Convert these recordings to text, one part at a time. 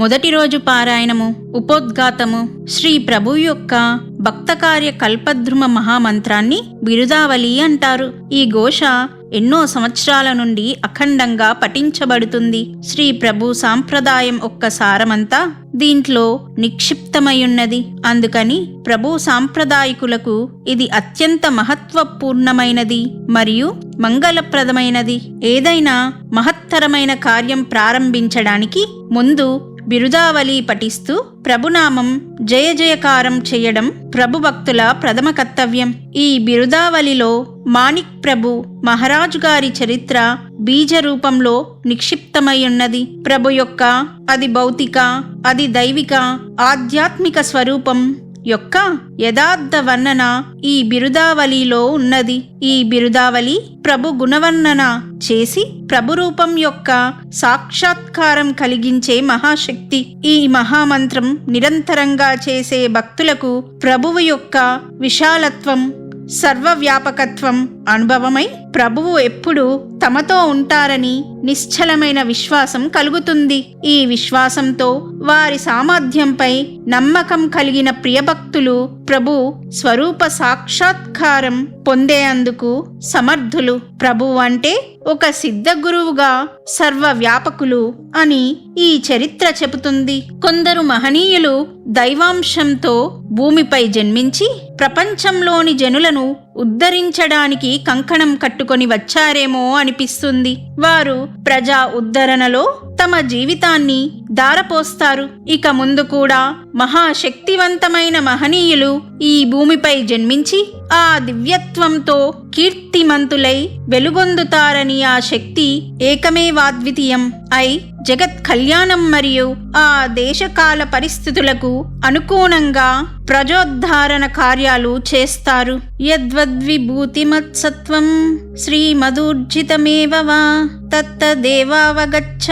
మొదటి రోజు పారాయణము ఉపోద్ఘాతము శ్రీ ప్రభు యొక్క భక్తకార్య కల్పద్రుమ మహామంత్రాన్ని బిరుదావళి అంటారు. ఈ ఘోష ఎన్నో సంవత్సరాల నుండి అఖండంగా పఠించబడుతుంది. శ్రీ ప్రభు సాంప్రదాయం ఒక్క సారమంతా దీంట్లో నిక్షిప్తమైయున్నది అందుకని ప్రభు సాంప్రదాయకులకు ఇది అత్యంత మహత్వపూర్ణమైనది మరియు మంగళప్రదమైనది. ఏదైనా మహత్తరమైన కార్యం ప్రారంభించడానికి ముందు బిరుదావళి పఠిస్తూ ప్రభునామం జయ జయకారం చేయడం ప్రభు భక్తుల ప్రథమ కర్తవ్యం. ఈ బిరుదావళిలో మాణిక్ ప్రభు మహారాజు గారి చరిత్ర బీజ రూపంలో నిక్షిప్తమై ఉన్నది ప్రభు యొక్క అది భౌతిక అది దైవిక ఆధ్యాత్మిక స్వరూపం యొక్క యథార్థ వర్ణన ఈ బిరుదావళిలో ఉన్నది. ఈ బిరుదావళి ప్రభు గుణవర్ణన చేసి ప్రభు రూపం యొక్క సాక్షాత్కారం కలిగించే మహాశక్తి. ఈ మహామంత్రం నిరంతరంగా చేసే భక్తులకు ప్రభువు యొక్క విశాలత్వం సర్వవ్యాపకత్వం అనుభవమై ప్రభువు ఎప్పుడు తమతో ఉంటారని నిశ్చలమైన విశ్వాసం కలుగుతుంది. ఈ విశ్వాసంతో వారి సామర్థ్యంపై నమ్మకం కలిగిన ప్రియభక్తులు ప్రభు స్వరూప సాక్షాత్కారం పొందేందుకు సమర్థులు. ప్రభు అంటే ఒక సిద్ధ గురువుగా సర్వవ్యాపకులు అని ఈ చరిత్ర చెబుతుంది. కొందరు మహనీయులు దైవాంశంతో భూమిపై జన్మించి ప్రపంచంలోని జనులను ఉద్ధరించడానికి కంకణం కట్టుకొని వచ్చారేమో అనిపిస్తుంది. వారు ప్రజా ఉద్ధరణలో తమ జీవితాన్ని దారపోస్తారు. ఇక ముందు కూడా మహాశక్తివంతమైన మహనీయులు ఈ భూమిపై జన్మించి ఆ దివ్యత్వంతో కీర్తిమంతులై వెలుగొందుతారని ఆ శక్తి ఏకమేవాద్వితీయం అయి జగత్ కళ్యాణం మరియు ఆ దేశకాల పరిస్థితులకు అనుకూలంగా ప్రజోద్ధారణ కార్యాలు చేస్తారు. యద్వద్విభూతిమత్సత్వం శ్రీమధూర్జితమేవ వా తత్తదేవావగచ్చ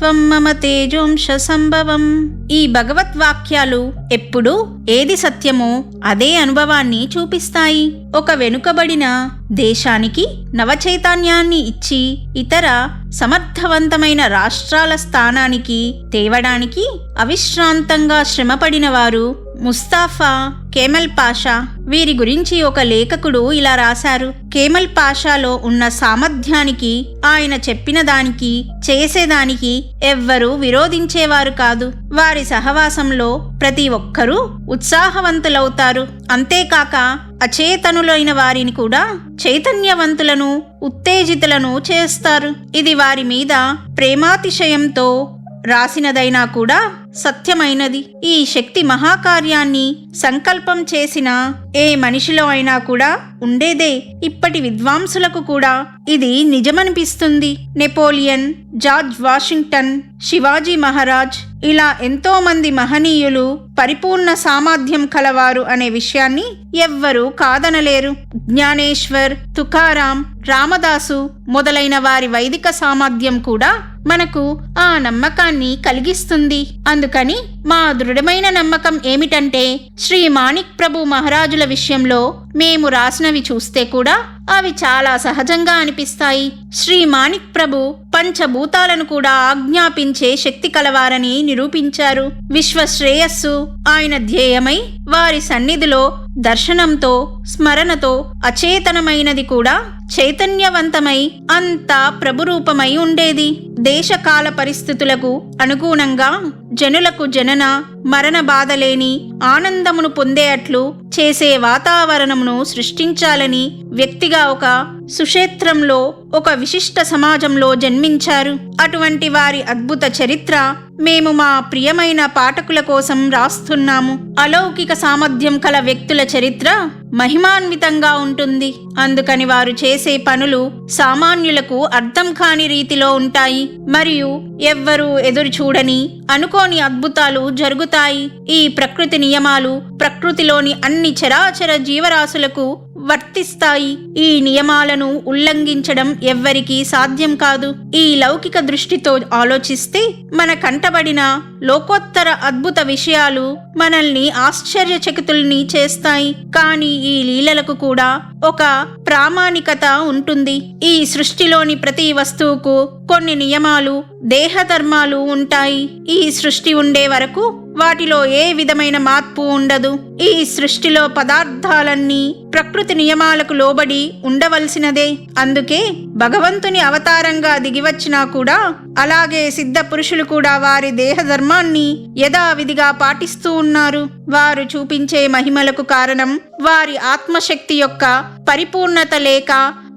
త్వం మమ తేజోంశ సంభవం ఈ భగవత్ వాక్యాలు ఎప్పుడు ఏది సత్యమో అదే అనుభవాన్ని చూపిస్తాయి. ఒక వెనుకబడిన దేశానికి నవచైతన్యాన్ని ఇచ్చి ఇతర సమర్థవంతమైన రాష్ట్రాల స్థానానికి తేవడానికి అవిశ్రాంతంగా శ్రమపడిన వారు ముస్తాఫా కేమల్ పాషా వీరి గురించి ఒక లేఖకుడు ఇలా రాశారు. కేమల్ పాషాలో ఉన్న సామర్థ్యానికి ఆయన చెప్పిన దానికి చేసేదానికి ఎవ్వరూ విరోధించేవారు కాదు. వారి సహవాసంలో ప్రతి ఒక్కరూ ఉత్సాహవంతులవుతారు. అంతేకాక అచేతనులైన వారిని కూడా చైతన్యవంతులను ఉత్తేజితులను చేస్తారు. ఇది వారి మీద ప్రేమాతిశయంతో రాసినదైనా కూడా సత్యమైనది. ఈ శక్తి మహాకార్యాన్ని సంకల్పం చేసిన ఏ మనిషిలో అయినా కూడా ఉండేదే. ఇప్పటి విద్వాంసులకు కూడా ఇది నిజమనిపిస్తుంది. Napoleon George Washington Shivaji Maharaj ఇలా ఎంతో మంది మహనీయులు పరిపూర్ణ సామర్థ్యం కలవారు అనే విషయాన్ని ఎవ్వరూ కాదనలేరు. జ్ఞానేశ్వర్ తుకారాం రామదాసు మొదలైన వారి వైదిక సామర్థ్యం కూడా మనకు ఆ నమ్మకాన్ని కలిగిస్తుంది. అందుకని మా దృఢమైన నమ్మకం ఏమిటంటే శ్రీ మాణిక్ ప్రభు మహారాజుల విషయంలో మేము రాసినవి చూస్తే కూడా అవి చాలా సహజంగా అనిపిస్తాయి. శ్రీ మాణిక్ ప్రభు పంచభూతాలను కూడా ఆజ్ఞాపించే శక్తి కలవారని నిరూపించారు. విశ్వ శ్రేయస్సు ఆయన ధ్యేయమై వారి సన్నిధిలో దర్శనంతో స్మరణతో అచేతనమైనది కూడా చైతన్యవంతమై అంతా ప్రభురూపమై ఉండేది. దేశకాల పరిస్థితులకు అనుగుణంగా జనులకు జనన మరణ బాధలేని ఆనందమును పొందేట్లు చేసే వాతావరణమును సృష్టించాలని వ్యక్తిగా ఒక సుక్షేత్రంలో ఒక విశిష్ట సమాజంలో జన్మించారు. అటువంటి వారి అద్భుత చరిత్ర మేము మా ప్రియమైన పాఠకుల కోసం రాస్తున్నాము. అలౌకిక సామర్థ్యం కల వ్యక్తుల చరిత్ర మహిమాన్వితంగా ఉంటుంది. అందుకని వారు చేసే పనులు సామాన్యులకు అర్థం కాని రీతిలో ఉంటాయి. మరియు ఎవ్వరూ ఎదురు చూడని అనుకోని అద్భుతాలు జరుగుతాయి. ఈ ప్రకృతి నియమాలు ప్రకృతిలోని అన్ని చరాచర జీవరాశులకు వర్తిస్తాయి. ఈ నియమాలను ఉల్లంఘించడం ఎవ్వరికీ సాధ్యం కాదు. ఈ లౌకిక దృష్టితో ఆలోచిస్తే మన కంటబడిన లోకోత్తర అద్భుత విషయాలు మనల్ని ఆశ్చర్యచకితుల్ని చేస్తాయి. కానీ ఈ లీలలకు కూడా ఒక ప్రామాణికత ఉంటుంది. ఈ సృష్టిలోని ప్రతి వస్తువుకు కొన్ని నియమాలు దేహధర్మాలు ఉంటాయి. ఈ సృష్టి ఉండే వరకు వాటిలో ఏ విధమైన మార్పు ఉండదు. ఈ సృష్టిలో పదార్థాలన్నీ ప్రకృతి నియమాలకు లోబడి ఉండవలసినదే. అందుకే భగవంతుని అవతారంగా దిగివచ్చినా కూడా అలాగే సిద్ధ పురుషులు కూడా వారి దేహధర్మాన్ని యథావిధిగా పాటిస్తూ ఉన్నారు. వారు చూపించే మహిమలకు కారణం వారి ఆత్మశక్తి యొక్క పరిపూర్ణత లేక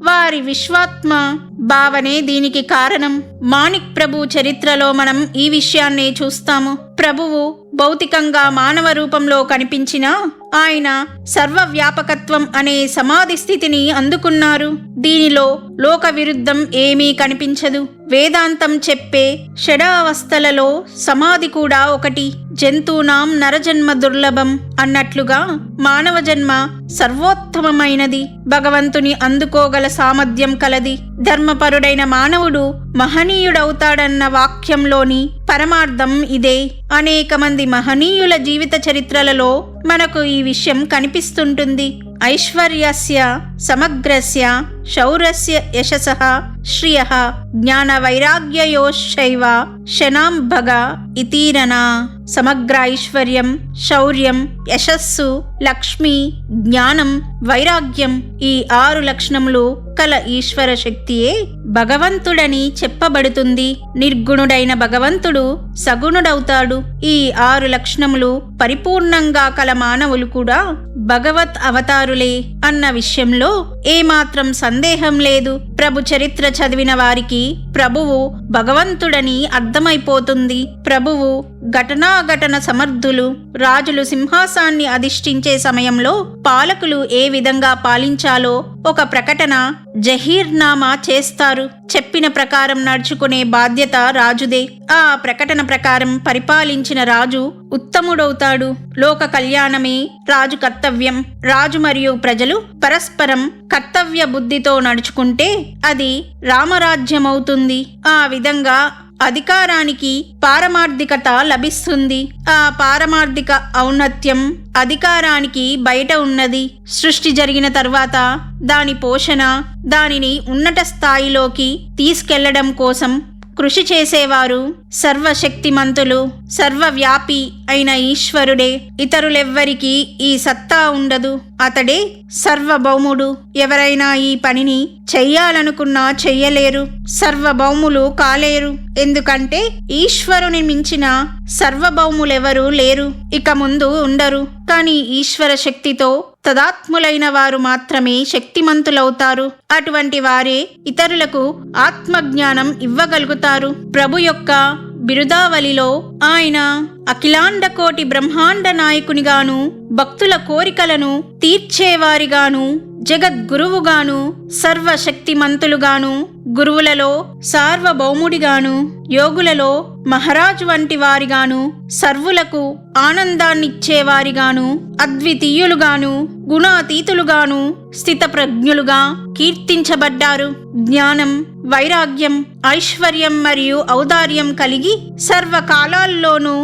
వారి విశ్వాత్మ భావనే దీనికి కారణం. మాణిక్ ప్రభు చరిత్రలో మనం ఈ విషయాన్నే చూస్తాము. ప్రభువు భౌతికంగా మానవ రూపంలో కనిపించిన ఆయన సర్వవ్యాపకత్వం అనే సమాధి స్థితిని అందుకున్నారు. దీనిలో లోక విరుద్ధం ఏమీ కనిపించదు. వేదాంతం చెప్పే షడావస్థలలో సమాధి కూడా ఒకటి. జంతువునాం నరజన్మ దుర్లభం అన్నట్లుగా మానవ జన్మ సర్వోత్తమమైనది. భగవంతుని అందుకోగల సామర్థ్యం కలది. ధర్మపరుడైన మానవుడు మహనీయుడవుతాడన్న వాక్యంలోని పరమార్థం ఇదే. అనేక మంది మహనీయుల జీవిత చరిత్రలలో మనకు ఈ విషయం కనిపిస్తుంటుంది. ఐశ్వర్యస్య సమగ్రస్య శౌరస్య యశస శ్రియ జ్ఞాన వైరాగ్యయోశైవ శనాంభగ ఇతీరణ సమగ్ర ఐశ్వర్యం శౌర్యం యశస్సు లక్ష్మి జ్ఞానం వైరాగ్యం ఈ ఆరు లక్షణములు కల ఈశ్వర శక్తియే భగవంతుడని చెప్పబడుతుంది. నిర్గుణుడైన భగవంతుడు సగుణుడవుతాడు. ఈ ఆరు లక్షణములు పరిపూర్ణంగా కల మానవులు కూడా భగవత్ అవతారులే అన్న విషయంలో ఏమాత్రం సందేహం లేదు. ప్రభు చరిత్ర చదివిన వారికి ప్రభువు భగవంతుడని అర్థమైపోతుంది. ప్రభువు ఘటనాఘటన సమర్థులు రాజులు సింహాసాన్ని అధిష్ఠించే సమయంలో పాలకులు ఏ విధంగా పాలించాలో ఒక ప్రకటన జహీర్నామా చేస్తారు. చెప్పిన ప్రకారం నడుచుకునే బాధ్యత రాజుదే. ఆ ప్రకటన ప్రకారం పరిపాలించిన రాజు ఉత్తముడవుతాడు. లోక కళ్యాణమే రాజు కర్తవ్యం. రాజు మరియు ప్రజలు పరస్పరం కర్తవ్య బుద్ధితో నడుచుకుంటే అది రామరాజ్యమవుతుంది. ఆ విధంగా అధికారానికి పారమార్థికత లభిస్తుంది. ఆ పారమార్థిక ఔన్నత్యం అధికారానికి బయట ఉన్నది. సృష్టి జరిగిన తర్వాత దాని పోషణ దానిని ఉన్నత స్థాయిలోకి తీసుకెళ్ళడం కోసం కృషి చేసేవారు సర్వశక్తిమంతులు. సర్వవ్యాపి అయిన ఈశ్వరుడే. ఇతరులెవ్వరికీ ఈ సత్తా ఉండదు. అతడే సర్వభౌముడు. ఎవరైనా ఈ పనిని చెయ్యాలనుకున్నా చెయ్యలేరు. సర్వభౌములు కాలేరు. ఎందుకంటే ఈశ్వరుని మించిన సర్వభౌములెవరూ లేరు. ఇక ముందు ఉండరు. కానీ ఈశ్వర శక్తితో తదాత్ములైన వారు మాత్రమే శక్తిమంతులవుతారు. అటువంటి వారే ఇతరులకు ఆత్మజ్ఞానం ఇవ్వగలుగుతారు. ప్రభు యొక్క బిరుదావలిలో ఆయన అఖిలాండ కోటి బ్రహ్మాండ నాయకునిగాను భక్తుల కోరికలను తీర్చేవారిగాను జగద్గురువుగాను సర్వశక్తిమంతులుగాను గురువులలో సార్వభౌముడిగాను యోగులలో మహారాజు వంటి వారిగాను సర్వులకు ఆనందాన్నిచ్చేవారిగాను అద్వితీయులుగాను గుణాతీతులుగాను స్థితప్రజ్ఞులుగా కీర్తించబడ్డారు. జ్ఞానం వైరాగ్యం ఐశ్వర్యం మరియు ఔదార్యం కలిగి సర్వకాలాల్లోనూ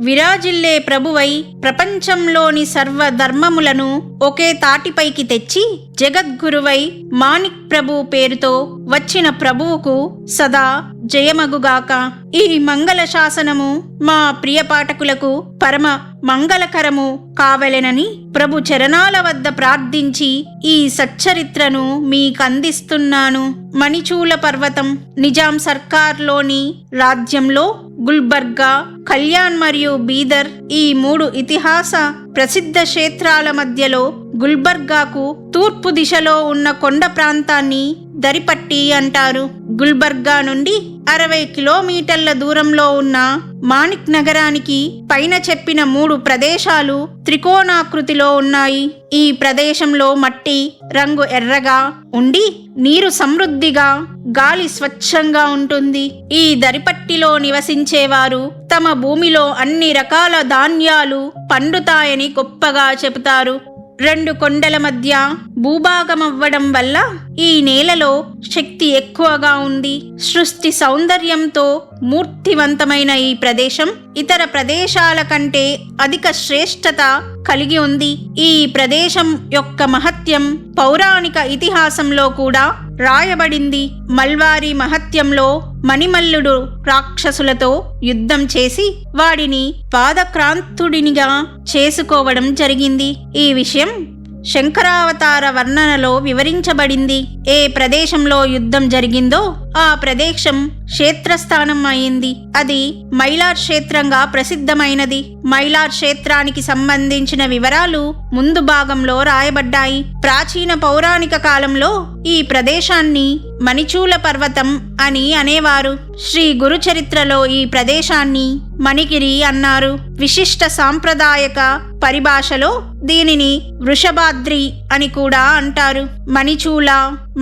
విరాజిల్లే ప్రభువై ప్రపంచంలోని సర్వ ధర్మములను ఒకే తాటిపైకి తెచ్చి జగద్గురువై మాణిక్ ప్రభు పేరుతో వచ్చిన ప్రభువుకు సదా జయమగుగాక. ఈ మంగళ శాసనము మా ప్రియ పాఠకులకు పరమ మంగళకరము కావలెనని ప్రభు చరణాల వద్ద ప్రార్థించి ఈ సచ్చరిత్రను మీకందిస్తున్నాను. మణిచూల పర్వతం నిజాం సర్కార్లోని రాజ్యంలో గుల్బర్గా కళ్యాణ్ మరియు బీదర్ ఈ మూడు ఇతిహాస ప్రసిద్ధ క్షేత్రాల మధ్యలో గుల్బర్గాకు తూర్పు దిశలో ఉన్న కొండ ప్రాంతాన్ని దరిపట్టి అంటారు. గుల్బర్గా నుండి అరవై కిలోమీటర్ల దూరంలో ఉన్న మాణిక్ నగరానికి పైన చెప్పిన మూడు ప్రదేశాలు త్రికోణాకృతిలో ఉన్నాయి. ఈ ప్రదేశంలో మట్టి రంగు ఎర్రగా ఉండి నీరు సమృద్ధిగా గాలి స్వచ్ఛంగా ఉంటుంది. ఈ దరిపట్టిలో నివసించేవారు తమ భూమిలో అన్ని రకాల ధాన్యాలు పండుతాయని గొప్పగా చెబుతారు. రెండు కొండల మధ్య భూభాగమవ్వడం వల్ల ఈ నేలలో శక్తి ఎక్కువగా ఉంది. సృష్టి సౌందర్యంతో మూర్తివంతమైన ఈ ప్రదేశం ఇతర ప్రదేశాల కంటే అధిక శ్రేష్టత కలిగి ఉంది. ఈ ప్రదేశం యొక్క మహత్యం పౌరాణిక ఇతిహాసంలో కూడా రాయబడింది. మల్వారి మహత్యంలో మణిమల్లుడు రాక్షసులతో యుద్ధం చేసి వాడిని పాదక్రాంతుడినిగా చేసుకోవడం జరిగింది. ఈ విషయం శంకరావతార వర్ణనలో వివరించబడింది. ఏ ప్రదేశంలో యుద్ధం జరిగిందో ఆ ప్రదేశం క్షేత్రస్థానం అయింది. అది మైలార్ క్షేత్రంగా ప్రసిద్ధమైనది. మైలార్ క్షేత్రానికి సంబంధించిన వివరాలు ముందు భాగంలో రాయబడ్డాయి. ప్రాచీన పౌరాణిక కాలంలో ఈ ప్రదేశాన్ని మణిచూల పర్వతం అని అనేవారు. శ్రీ గురుచరిత్రలో ఈ ప్రదేశాన్ని మణిగిరి అన్నారు. విశిష్ట సాంప్రదాయక పరిభాషలో దీనిని వృషభాద్రి అని కూడా అంటారు. మణిచూల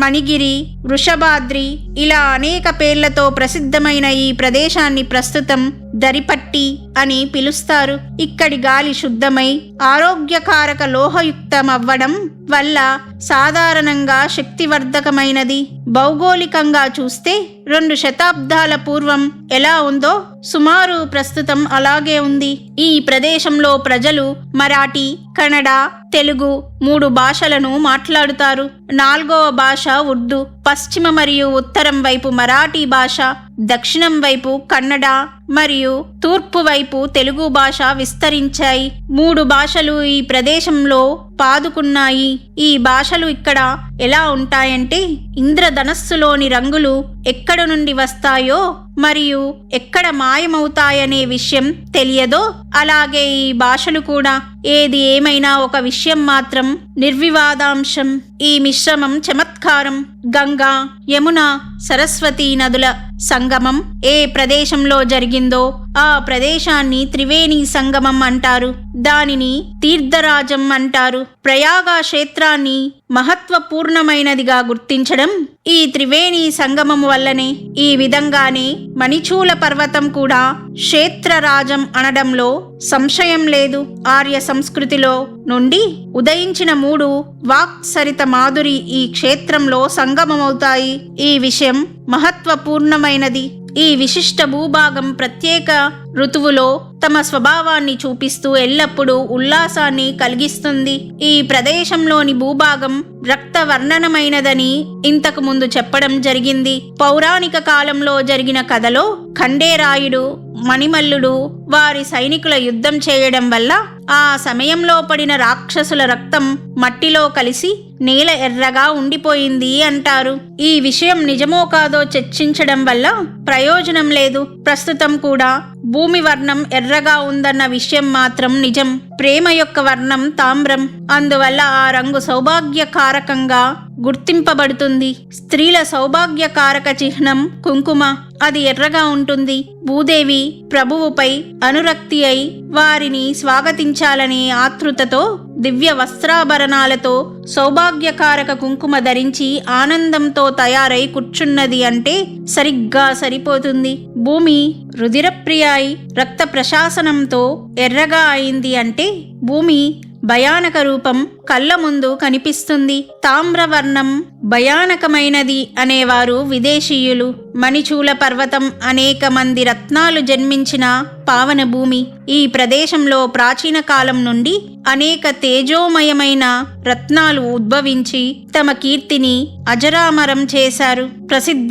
మణిగిరి వృషభాద్రి ఇలా అనేక పేర్లతో ప్రసిద్ధమైన ఈ ప్రదేశాన్ని ప్రస్తుతం దరిపట్టి అని పిలుస్తారు. ఇక్కడి గాలి శుద్ధమై ఆరోగ్యకారక లోహయుక్తమవ్వడం వల్ల సాధారణంగా శక్తివర్ధకమైనది. భౌగోళికంగా చూస్తే రెండు శతాబ్దాల పూర్వం ఎలా ఉందో సుమారు ప్రస్తుతం అలాగే ఉంది. ఈ ప్రదేశంలో ప్రజలు మరాఠీ కన్నడ తెలుగు మూడు భాషలను మాట్లాడుతారు. నాలుగవ భాష ఉర్దూ పశ్చిమ మరియు ఉత్తరం వైపు మరాఠీ భాష దక్షిణం వైపు కన్నడ మరియు తూర్పు వైపు తెలుగు భాష విస్తరించాయి. మూడు భాషలు ఈ ప్రదేశంలో పాదుకున్నాయి. ఈ భాషలు ఇక్కడ ఎలా ఉంటాయంటే ఇంద్రధనస్సులోని రంగులు ఎక్కడ నుండి వస్తాయో మరియు ఎక్కడ మాయమవుతాయనే విషయం తెలియదో అలాగే ఈ భాషలు కూడా. ఏది ఏమైనా ఒక విషయం మాత్రం నిర్వివాదాంశం. ఈ మిశ్రమం చమత్కారం. గంగా యమున సరస్వతి నదుల సంగమం ఏ ప్రదేశంలో జరిగిందో ఆ ప్రదేశాన్ని త్రివేణి సంగమం అంటారు. దానిని తీర్థరాజం అంటారు. ప్రయాగ క్షేత్రాన్ని మహత్వపూర్ణమైనదిగా గుర్తించడం ఈ త్రివేణి సంగమం వల్లనే ఈ విధంగానే మణిచూల పర్వతం కూడా క్షేత్రరాజం అనడంలో సంశయం లేదు. ఆర్య సంస్కృతిలో నుండి ఉదయించిన మూడు వాక్సరిత మాధురి ఈ క్షేత్రంలో సంగమమవుతాయి. ఈ విషయం మహత్వపూర్ణమైనది. ఈ విశిష్ట భూభాగం ప్రత్యేక ఋతువులో తమ స్వభావాన్ని చూపిస్తూ ఎల్లప్పుడూ ఉల్లాసాన్ని కలిగిస్తుంది. ఈ ప్రదేశంలోని భూభాగం రక్త వర్ణనమైనదని ఇంతకు ముందు చెప్పడం జరిగింది. పౌరాణిక కాలంలో జరిగిన కథలో ఖండేరాయుడు మణిమల్లుడు వారి సైనికుల యుద్ధం చేయడం వల్ల ఆ సమయంలో పడిన రాక్షసుల రక్తం మట్టిలో కలిసి నేల ఎర్రగా ఉండిపోయింది అంటారు. ఈ విషయం నిజమో కాదో చర్చించడం వల్ల ప్రయోజనం లేదు. ప్రస్తుతం కూడా భూ భూమి వర్ణం ఎర్రగా ఉందన్న విషయం మాత్రం నిజం. ప్రేమ యొక్క వర్ణం తామ్రం. అందువల్ల ఆ రంగు సౌభాగ్యకారకంగా గుర్తింపబడుతుంది. స్త్రీల సౌభాగ్యకారక చిహ్నం కుంకుమ. అది ఎర్రగా ఉంటుంది. భూదేవి ప్రభువుపై అనురక్తి అయి వారిని స్వాగతించాలనే ఆతృతతో దివ్య వస్త్రాభరణాలతో సౌభాగ్యకారక కుంకుమ ధరించి ఆనందంతో తయారై కూర్చున్నది అంటే సరిగ్గా సరిపోతుంది. భూమి రుధిరప్రియాయి రక్త ప్రశాసనంతో ఎర్రగా అయింది అంటే భూమి భయానక రూపం కళ్ళ ముందు కనిపిస్తుంది. తామ్రవర్ణం భయానకమైనది అనేవారు విదేశీయులు. మణిచూల పర్వతం అనేక మంది రత్నాలు జన్మించిన పావన భూమి. ఈ ప్రదేశంలో ప్రాచీన కాలం నుండి అనేక తేజోమయమైన రత్నాలు ఉద్భవించి తమ కీర్తిని అజరామరం చేశారు. ప్రసిద్ధ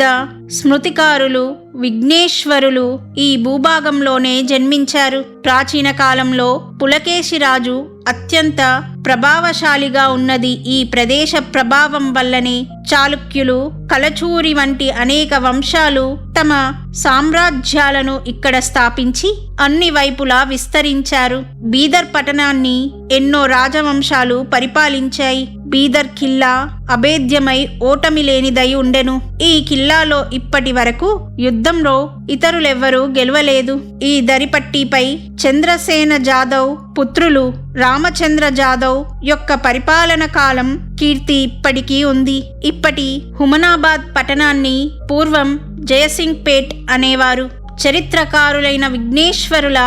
స్మృతికారులు విఘ్నేశ్వరులు ఈ భూభాగంలోనే జన్మించారు. ప్రాచీన కాలంలో పులకేశిరాజు అత్యంత ప్రభావశాలిగా ఉన్నది ఈ ప్రదేశ ప్రభావం వల్లనే చాళుక్యులు కలచూరి వంటి అనేక వంశాలు తమ సామ్రాజ్యాలను ఇక్కడ స్థాపించి అన్ని వైపులా విస్తరించారు. బీదర్ పట్టణాన్ని ఎన్నో రాజవంశాలు పరిపాలించాయి. బీదర్ కిల్లా అభేద్యమై ఓటమి లేనిదై ఉండెను. ఈ కిల్లాలో ఇప్పటి వరకు యుద్ధంలో ఇతరులెవ్వరూ గెలవలేదు. ఈ దరిపట్టిపై చంద్రసేన జాదవ్ పుత్రులు రామచంద్ర జాదవ్ యొక్క పరిపాలన కాలం కీర్తి ఇప్పటికీ ఉంది. ఇప్పటి హుమనాబాద్ పట్టణాన్ని పూర్వం జయసింగ్ పేట్ అనేవారు. చరిత్రకారులైన విఘ్నేశ్వరుల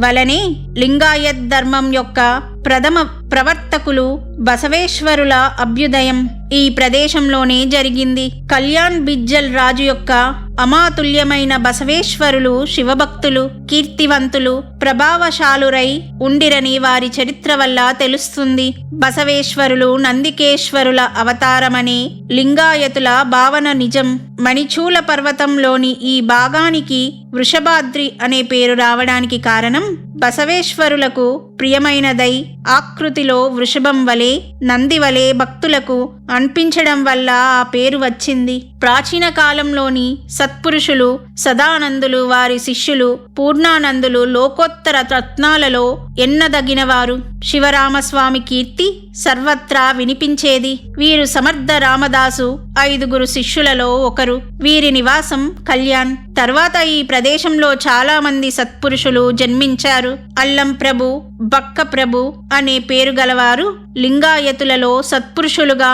వలనే లింగాయత్ ధర్మం యొక్క ప్రథమ ప్రవర్తకులు బసవేశ్వరుల అభ్యుదయం ఈ ప్రదేశంలోనే జరిగింది. కళ్యాణ్ బిజ్జల్ రాజు యొక్క అమాతుల్యమైన బసవేశ్వరులు శివభక్తులు కీర్తివంతులు ప్రభావశాలురై ఉండిరని వారి చరిత్ర వల్ల తెలుస్తుంది. బసవేశ్వరులు నందికేశ్వరుల అవతారమని లింగాయతుల భావన నిజం. మణిచూల పర్వతంలోని ఈ భాగానికి వృషభాద్రి అనే పేరు రావడానికి కారణం Bye. బసవేశ్వరులకు ప్రియమైనదై ఆకృతిలో వృషభం వలె నంది వలె భక్తులకు అనిపించడం వల్ల ఆ పేరు వచ్చింది. ప్రాచీన కాలంలోని సత్పురుషులు సదానందులు వారి శిష్యులు పూర్ణానందులు లోకోత్తర రత్నాలలో ఎన్నదగినవారు. శివరామస్వామి కీర్తి సర్వత్రా వినిపించేది. వీరు సమర్థ రామదాసు ఐదుగురు శిష్యులలో ఒకరు. వీరి నివాసం కళ్యాణ్. తర్వాత ఈ ప్రదేశంలో చాలామంది సత్పురుషులు జన్మించారు. అల్లం ప్రభు బక్క ప్రభు అనే పేరు గలవారు లింగాయతులలో సత్పురుషులుగా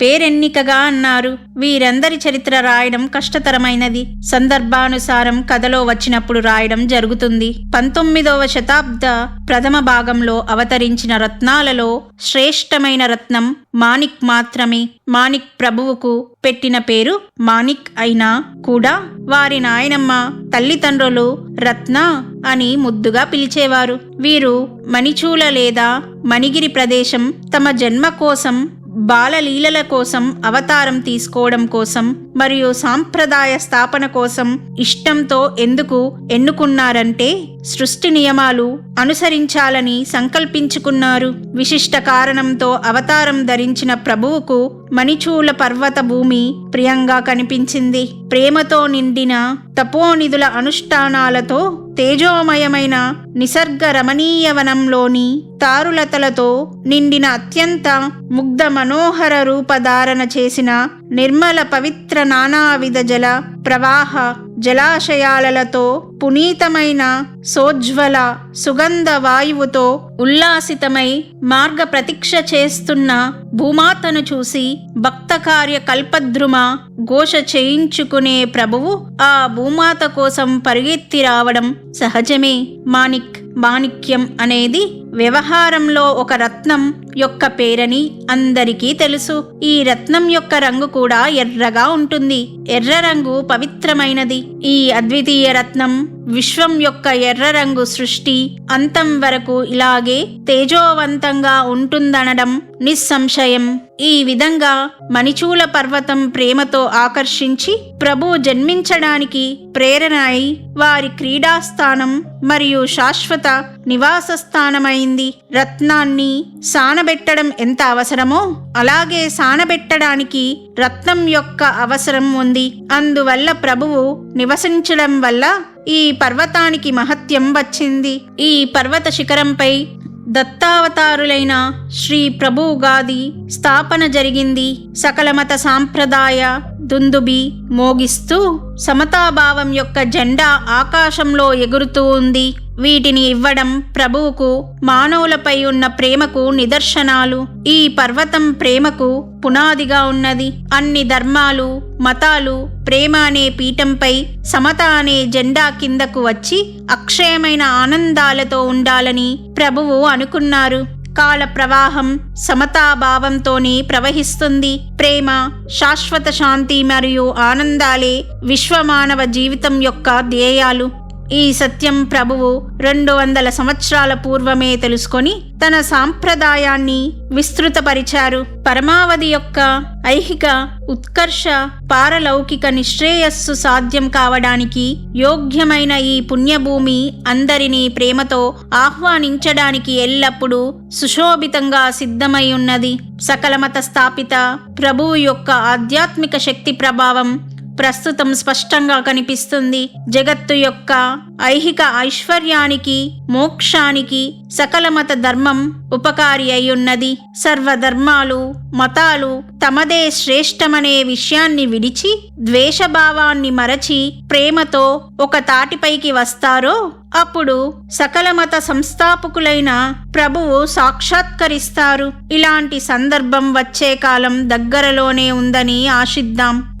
పేరెన్నికగా అన్నారు. వీరందరి చరిత్ర రాయడం కష్టతరమైనది. సందర్భానుసారం కథలో వచ్చినప్పుడు రాయడం జరుగుతుంది. పంతొమ్మిదవ శతాబ్ద ప్రథమ భాగంలో అవతరించిన రత్నాలలో శ్రేష్టమైన రత్నం మాణిక్ మాత్రమే. మాణిక్ ప్రభువుకు పెట్టిన పేరు మాణిక్ అయినా కూడా వారి నాయనమ్మ తల్లిదండ్రులు రత్న అని ముద్దుగా పిలిచేవారు. వీరు మణిచూల లేదా మణిగిరి ప్రదేశం తమ జన్మ కోసం బాలలీలల కోసం అవతారం తీసుకోవడం కోసం మరియు సాంప్రదాయ స్థాపన కోసం ఇష్టంతో ఎందుకు ఎన్నుకున్నారంటే సృష్టి నియమాలు అనుసరించాలని సంకల్పించుకున్నారు. విశిష్ట కారణంతో అవతారం ధరించిన ప్రభువుకు మణిచూల పర్వత భూమి ప్రియంగా కనిపించింది. ప్రేమతో నిండిన తపోనిధుల అనుష్ఠానాలతో తేజోమయమైన నిసర్గ రమణీయవనంలోని తారులతలతో నిండిన అత్యంత ముగ్ధ మనోహర రూపధారణ చేసిన నిర్మల పవిత్ర నానావిధ జల ప్రవాహ జలాశయాలతో పునీతమైన సోజ్వల సుగంధ వాయువుతో ఉల్లాసితమై మార్గ ప్రతీక్ష చేస్తున్న భూమాతను చూసి భక్తకార్య కల్పద్రుమ ఘోష చేయించుకునే ప్రభువు ఆ భూమాత కోసం పరిగెత్తి రావడం సహజమే. మాణిక్ మాణిక్యం అనేది వ్యవహారంలో ఒక రత్నం యొక్క పేరని అందరికీ తెలుసు. ఈ రత్నం యొక్క రంగు కూడా ఎర్రగా ఉంటుంది. ఎర్ర రంగు పవిత్రమైనది. ఈ అద్వితీయ రత్నం విశ్వం యొక్క ఎర్ర రంగు సృష్టి అంతం వరకు ఇలాగే తేజోవంతంగా ఉంటుందనడం నిస్సంశయం. ఈ విధంగా మణిచూల పర్వతం ప్రేమతో ఆకర్షించి ప్రభు జన్మించడానికి ప్రేరణ అయి వారి క్రీడాస్థానం మరియు శాశ్వత నివాస స్థానమైంది రత్నాన్ని సానబెట్టడం ఎంత అవసరమో అలాగే సానబెట్టడానికి రత్నం యొక్క అవసరం ఉంది. అందువల్ల ప్రభువు నివసించడం వల్ల ఈ పర్వతానికి మహత్యం వచ్చింది. ఈ పర్వత శిఖరంపై దత్తావతారులైన శ్రీ ప్రభు స్థాపన జరిగింది సకలమత సాంప్రదాయ దుందుబి మోగిస్తూ సమతాభావం యొక్క జెండా ఆకాశంలో ఎగురుతూ ఉంది. వీటిని ఇవ్వడం ప్రభువుకు మానవులపై ఉన్న ప్రేమకు నిదర్శనాలు. ఈ పర్వతం ప్రేమకు పునాదిగా ఉన్నది. అన్ని ధర్మాలు మతాలు ప్రేమ అనే పీఠంపై సమత అనే జెండా కిందకు వచ్చి అక్షయమైన ఆనందాలతో ఉండాలని ప్రభువు అనుకున్నారు. కాల ప్రవాహం సమతాభావంతోనే ప్రవహిస్తుంది. ప్రేమ శాశ్వత శాంతి మరియు ఆనందాలే విశ్వమానవ జీవితం యొక్క ధ్యేయాలు. ఈ సత్యం ప్రభువు రెండు వందల సంవత్సరాల పూర్వమే తెలుసుకొని తన సాంప్రదాయాన్ని విస్తృతపరిచారు. పరమావధి యొక్క ఐహిక ఉత్కర్ష పారలౌకిక నిశ్రేయస్సు సాధ్యం కావడానికి యోగ్యమైన ఈ పుణ్యభూమి అందరినీ ప్రేమతో ఆహ్వానించడానికి ఎల్లప్పుడూ సుశోభితంగా సిద్ధమై ఉన్నది. సకల మత స్థాపిత ప్రభువు యొక్క ఆధ్యాత్మిక శక్తి ప్రభావం ప్రస్తుతం స్పష్టంగా కనిపిస్తుంది. జగత్తు యొక్క ఐహిక ఐశ్వర్యానికి మోక్షానికి సకలమత ధర్మం ఉపకారి అయి ఉన్నది. సర్వధర్మాలు మతాలు తమదే శ్రేష్టమనే విషయాన్ని విడిచి ద్వేషభావాన్ని మరచి ప్రేమతో ఒక తాటిపైకి వస్తారో అప్పుడు సకలమత సంస్థాపకులైన ప్రభువు సాక్షాత్కరిస్తారు. ఇలాంటి సందర్భం వచ్చే కాలం దగ్గరలోనే ఉందని ఆశిద్దాం.